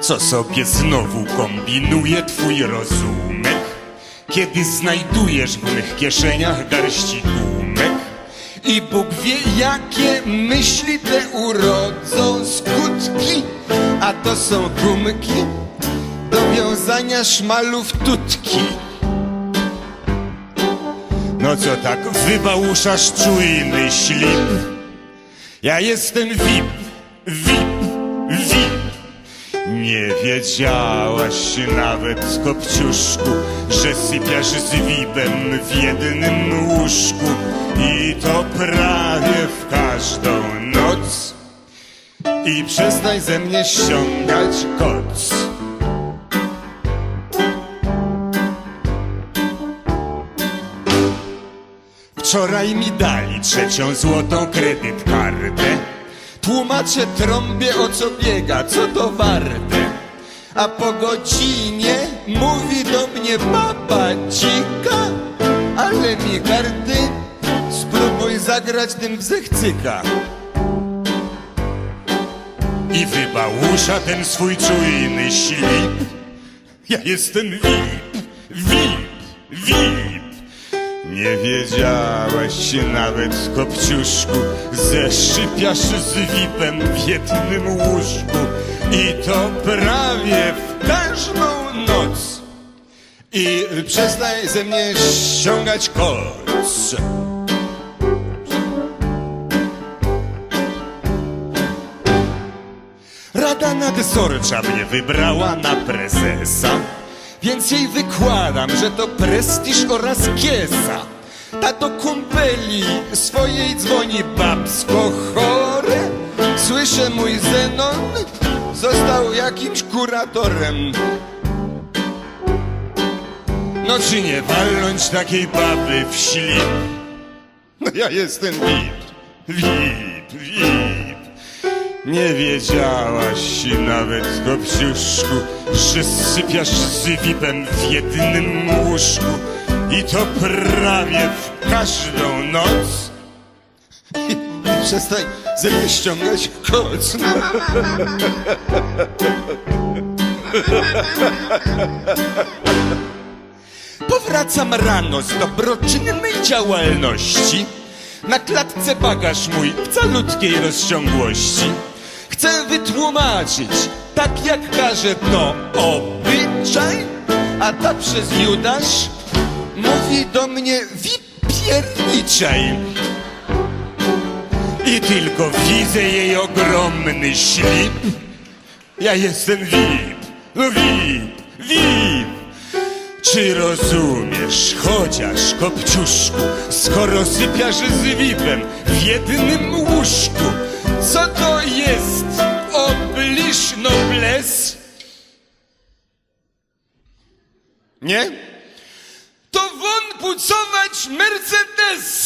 Co sobie znowu kombinuje twój rozumek? Kiedy znajdujesz w mych kieszeniach garści gumek? I Bóg wie, jakie myśli te urodzą skutki, a to są gumki do wiązania szmalów tutki. No co tak wybałuszasz czujny ślip? Ja jestem VIP, VIP, VIP. Nie wiedziałaś nawet, kopciuszku, że sypiasz z VIP-em w jednym łóżku i to prawie w każdą noc. I przestań ze mnie ściągać koc. Wczoraj mi dali trzecią złotą kredyt kartę. Tłumaczę trąbie o co biega, co to warte. A po godzinie mówi do mnie baba dzika, ale mi karty spróbuj zagrać tym w zechcyka. I wybałusza ten swój czujny ślip. Ja jestem VIP, VIP, VIP. Nie wiedziałaś się nawet, kopciuszku, zeszypiasz z VIP-em w jednym łóżku i to prawie w każdą noc. I przestań ze mnie ściągać koc. Rada nadzorcza mnie wybrała na prezesa, więc jej wykładam, że to prestiż oraz kiesa. Ta do kumpeli swojej dzwoni babsko chore. Słyszę mój Zenon został jakimś kuratorem. No czy nie walnąć takiej baby w ślip? No ja jestem VIP, VIP, VIP. Nie wiedziałaś nawet, kopciuszku, że sypiasz z VIP-em w jednym łóżku i to prawie w każdą noc. I, i przestań ze mnie ściągać koc. Powracam rano z dobroczynnej działalności. Na klatce bagaż mój w calutkiej rozciągłości. Chcę wytłumaczyć, tak jak każe to obyczaj, a ta przez Judasz mówi do mnie wipierniczaj. I tylko widzę jej ogromny ślip. Ja jestem VIP, no VIP, VIP. Czy rozumiesz, chociaż kopciuszku, skoro sypiasz z VIP-em w jednym łóżku, co to jest obliż nobles? Nie? To won pucować Mercedes!